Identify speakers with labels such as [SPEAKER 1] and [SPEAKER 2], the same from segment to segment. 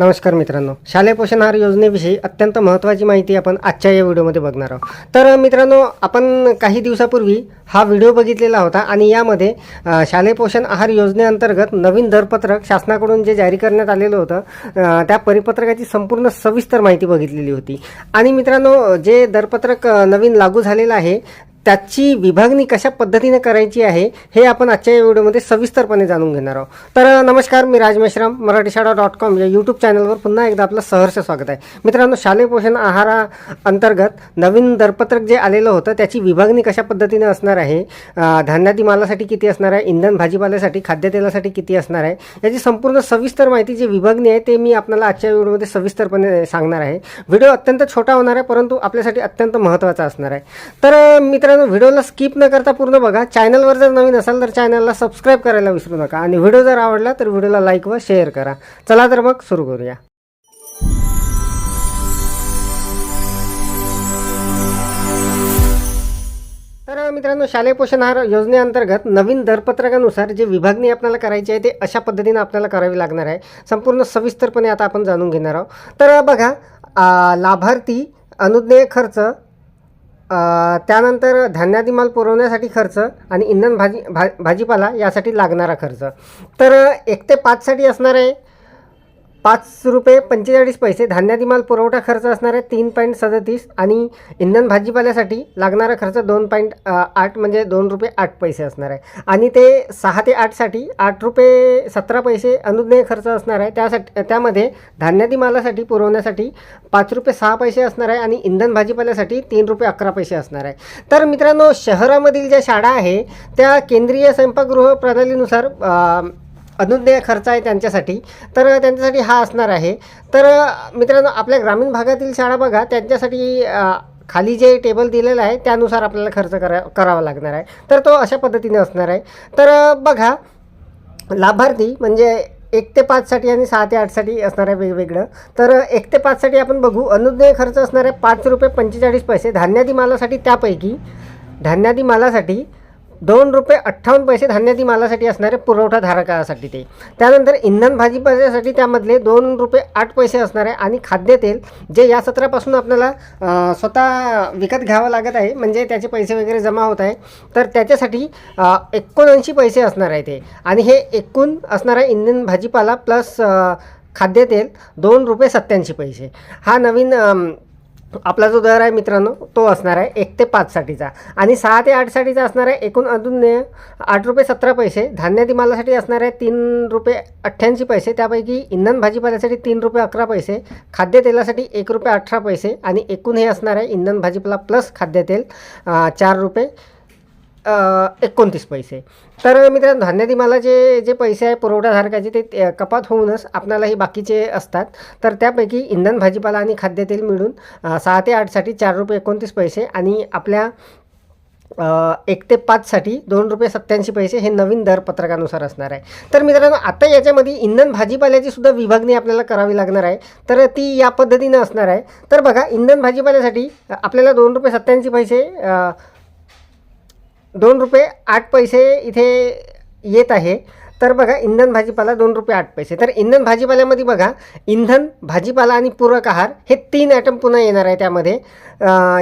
[SPEAKER 1] नमस्कार मित्रांनो. शालेय पोषण आहार योजनेविषयी अत्यंत महत्त्वाची माहिती आपण आजच्या या व्हिडिओमध्ये बघणार आहोत. तर मित्रांनो आपण काही दिवसापूर्वी हा व्हिडिओ बघितलेला होता आणि यामध्ये शालेय पोषण आहार योजनेअंतर्गत नवीन दरपत्रक शासनाकडून जे जारी करण्यात आलेलं होतं त्या परिपत्रकाची संपूर्ण सविस्तर माहिती बघितलेली होती. आणि मित्रांनो जे दरपत्रक नवीन लागू झालेलं आहे त्याची विभागणी कशा पद्धतीने करायची आहे हे आपण आजच्या या व्हिडिओमध्ये सविस्तरपणे जाणून घेणार आहोत. तर नमस्कार मी राज मेश्राम मराठी शाळा डॉट कॉम या यूट्यूब चॅनलवर पुन्हा एकदा आपलं सहर्ष स्वागत आहे. मित्रांनो शालेय पोषण आहारा अंतर्गत नवीन दरपत्रक जे आलेलं होतं त्याची विभागणी कशा पद्धतीने असणार आहे धान्यादी मालासाठी किती असणार आहे इंधन भाजीपाल्यासाठी खाद्यतेलासाठी किती असणार आहे याची संपूर्ण सविस्तर माहिती जी विभागणी आहे ते मी आपल्याला आजच्या व्हिडिओमध्ये सविस्तरपणे सांगणार आहे. व्हिडिओ अत्यंत छोटा होणार आहे परंतु आपल्यासाठी अत्यंत महत्त्वाचा असणार आहे. तर मित्रांनो मित्रांनो व्हिडिओला स्किप न करता पूर्ण बघा. चॅनलवर जर नवीन असाल तर चॅनलला सबस्क्राईब करायला विसरू नका. आणि व्हिडिओ जर आवडला तर व्हिडिओला लाईक व शेअर करा. चला तर मग सुरू करूया. तर मित्रांनो शालेय पोषण आहार योजनेअंतर्गत नवीन दरपत्रकानुसार जे विभागणी आपल्याला करायची आहे ते अशा पद्धतीनं आपल्याला करावी लागणार आहे. संपूर्ण सविस्तरपणे आता आपण जाणून घेणार आहोत. तर बघा लाभार्थी अनुज्ञेय खर्च त्यानंतर धान्यादी माल पुरवण्यासाठी खर्च आणि इंधन भाजी भा भाजीपाला यासाठी लागणारा खर्च. तर एक ते पाचसाठी असणार आहे पाच रुपये पंचेचाळीस पैसे धान्यादी माल पुरवठा खर्च असणार आहे तीन पॉईंट सदतीस आणि इंधन भाजीपाल्यासाठी लागणारा खर्च दोन पॉईंट आठ म्हणजे दोन रुपये आठ पैसे असणार आहे. आणि ते सहा ते आठसाठी आठ रुपये सतरा पैसे अनुज्ञेय खर्च असणार आहे. त्यासाठी त्यामध्ये धान्यादी मालासाठी पुरवण्यासाठी पाच रुपये सहा पैसे असणार आहे आणि इंधन भाजीपाल्यासाठी तीन रुपये अकरा पैसे असणार आहे. तर मित्रांनो शहरामधील ज्या शाळा आहे त्या केंद्रीय स्वयंपाकगृह प्रणालीनुसार अनुज्ञेय खर्च आहे त्यांच्यासाठी. तर त्यांच्यासाठी हा असणार आहे. तर मित्रांनो आपल्या ग्रामीण भागातील शाळा बघा त्यांच्यासाठी खाली जे टेबल दिलेलं आहे त्यानुसार आपल्याला खर्च करा करावा लागणार आहे. तर तो अशा पद्धतीने असणार आहे. तर बघा लाभार्थी म्हणजे एक ते पाचसाठी आणि सहा ते आठसाठी असणार आहे वेगवेगळं. तर एक ते पाचसाठी आपण बघू अनुज्ञेय खर्च असणार आहे पाच रुपये पंचेचाळीस पैसे. धान्यादी मालासाठी त्यापैकी धान्यादी मालासाठी दोन रुपये अठ्ठावन्न पैसे धान्यादी मालासाठी असणारे पुरवठाधारकासाठी ते. त्यानंतर इंधन भाजीपाल्यासाठी त्यामधले दोन रुपये आठ पैसे असणार आहे आणि खाद्यतेल जे या सत्रापासून आपल्याला स्वतः विकत घ्यावं लागत आहे म्हणजे त्याचे पैसे वगैरे जमा होत आहे तर त्याच्यासाठी एकोणऐंशी पैसे असणार आहे ते. आणि हे एकूण असणार आहे इंधन भाजीपाला प्लस खाद्यतेल दोन रुपये सत्त्याऐंशी पैसे. हा नवीन आपला जो दर आहे मित्रांनो तो असणार आहे एक ते पाचसाठीचा आणि सहा ते आठसाठीचा असणार आहे एकूण अजून आठ रुपये सतरा पैसे. धान्यादी मालासाठी असणार आहे तीन रुपये अठ्ठ्याऐंशी पैसे. त्यापैकी इंधन भाजीपाल्यासाठी तीन रुपये अकरा पैसे. खाद्यतेलासाठी एक रुपये अठरा पैसे. आणि एकूण हे असणार आहे इंधन भाजीपाला प्लस खाद्यतेल चार रुपये. एकोणतीस पैसे. तर मित्रांनो धान्यादी मालाचे जे पैसे आहे पुरवठाधारकाचे ते कपात होऊनच आपणालाही बाकीचे असतात. तर त्यापैकी इंधन भाजीपाला आणि खाद्यतेल मिळून सहा ते आठसाठी चार रुपये एकोणतीस पैसे आणि आपल्या एक ते पाचसाठी दोन रुपये सत्त्याऐंशी पैसे हे नवीन दरपत्रकानुसार असणार आहे. तर मित्रांनो आता याच्यामध्ये इंधन भाजीपाल्याची सुद्धा विभागणी आपल्याला करावी लागणार आहे. तर ती या पद्धतीनं असणार आहे. तर बघा इंधन भाजीपाल्यासाठी आपल्याला दोन रुपये सत्त्याऐंशी पैसे दोन रुपये आठ पैसे इथे येत आहे. तर बघा इंधन भाजीपाला दोन रुपये आठ पैसे. तर इंधन भाजीपाल्यामध्ये बघा इंधन भाजीपाला आणि पूरक आहार हे तीन ॲटम पुन्हा येणार आहे त्यामध्ये.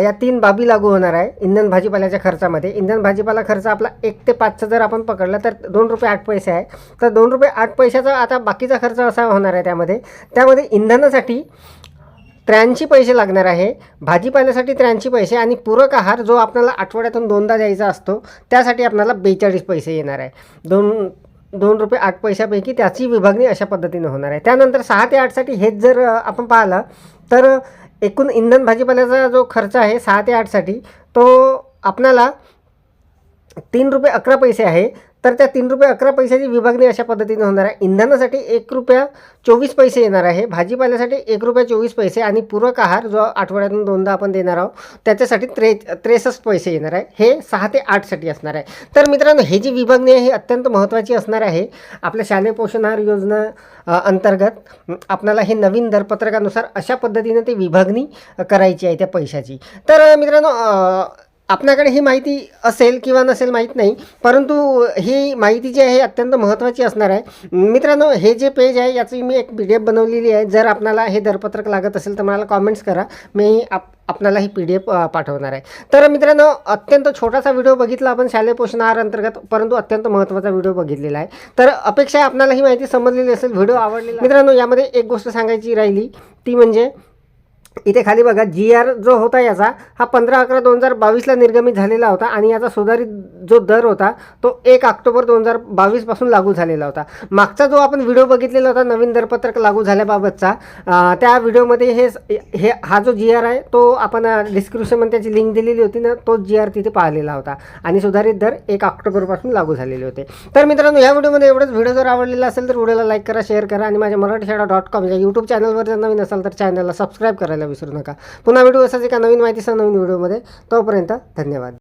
[SPEAKER 1] या तीन बाबी लागू होणार आहे इंधन भाजीपाल्याच्या खर्चामध्ये. इंधन भाजीपाला खर्च आपला एक ते पाचचा जर आपण पकडला तर दोन रुपये आठ पैसे आहे. तर दोन रुपये आठ पैशाचा आता बाकीचा खर्च असा होणार आहे त्यामध्ये. त्यामध्ये इंधनासाठी त्र्याऐंशी पैसे लागणार आहे. भाजीपाल्यासाठी त्र्याऐंशी पैसे आणि पूरक आहार जो आपल्याला आठवड्यातून दोनदा द्यायचा असतो त्यासाठी आपल्याला बेचाळीस पैसे येणार आहे. दोन दोन रुपये आठ पैशापैकी त्याची विभागणी अशा पद्धतीने होणार आहे. त्यानंतर सहा ते आठसाठी हेच जर आपण पाहिलं तर एकूण इंधन भाजीपाल्याचा जो खर्च आहे सहा ते आठसाठी तो आपणाला तीन रुपये अकरा पैसे आहे. तर त्या तीन रुपये अकरा पैशाची विभागणी अशा पद्धतीने होणार आहे. इंधनासाठी एक रुपया चोवीस पैसे येणार आहे. भाजीपाल्यासाठी एक रुपया चोवीस पैसे आणि पूरक आहार जो आठवड्यातून दोनदा आपण देणार आहोत त्याच्यासाठी त्रे त्रेसष्ट पैसे येणार आहे. हे सहा ते आठसाठी असणार आहे. तर मित्रांनो हे जी विभागणी आहे ही अत्यंत महत्त्वाची असणार आहे. आपल्या शालेय पोषण आहार योजना अंतर्गत आपल्याला हे नवीन दरपत्रकानुसार अशा पद्धतीने ती विभागणी करायची आहे त्या पैशाची. तर मित्रांनो आपल्याकडे ही माहिती असेल किंवा नसेल माहीत नाही परंतु ही माहिती जी आहे अत्यंत महत्त्वाची असणार आहे. मित्रांनो हे जे पेज आहे याची मी एक पी डी एफ बनवलेली आहे. जर आपणाला हे दरपत्रक लागत असेल तर मला कॉमेंट्स करा. मी आप आपणाला ही पी डी एफ पाठवणार आहे. तर मित्रांनो अत्यंत छोटासा व्हिडिओ बघितला आपण शालेय पोषण आहार अंतर्गत परंतु अत्यंत महत्त्वाचा व्हिडिओ बघितलेला आहे. तर अपेक्षा आहे ही माहिती समजलेली असेल व्हिडिओ आवडलेला. मित्रांनो यामध्ये एक गोष्ट सांगायची राहिली. ती म्हणजे इथे खाली बघा जी आर जो होता याचा हा पंधरा अकरा दोन हजार बावीसला निर्गमित झालेला होता आणि याचा सुधारित जो दर होता तो एक ऑक्टोबर दोन हजार बावीसपासून लागू झालेला होता. मागचा जो आपण व्हिडिओ बघितलेला होता नवीन दरपत्रक लागू झाल्याबाबतचा त्या व्हिडिओमध्ये हे हे हा जो जी आर आहे तो आपण डिस्क्रिप्शनमध्ये त्याची लिंक दिलेली होती ना तो जी आर तिथे पाहिलेला होता. आणि सुधारित दर एक ऑक्टोबरपासून लागू झालेले होते. तर मित्रांनो या व्हिडिओमध्ये एवढंच. व्हिडिओ जर आवडलेला असेल तर व्हिडिओला लाईक करा शेअर करा आणि माझ्या मराठी शाळा डॉट कॉम या यूट्यूब चॅनलवर जर नवीन असाल तर चॅनलला सबस्क्राईब करायला विसरू नका. पुन्हा व्हिडिओ असाच एका नवीन माहितीसह नवीन व्हिडिओमध्ये. तोपर्यंत धन्यवाद.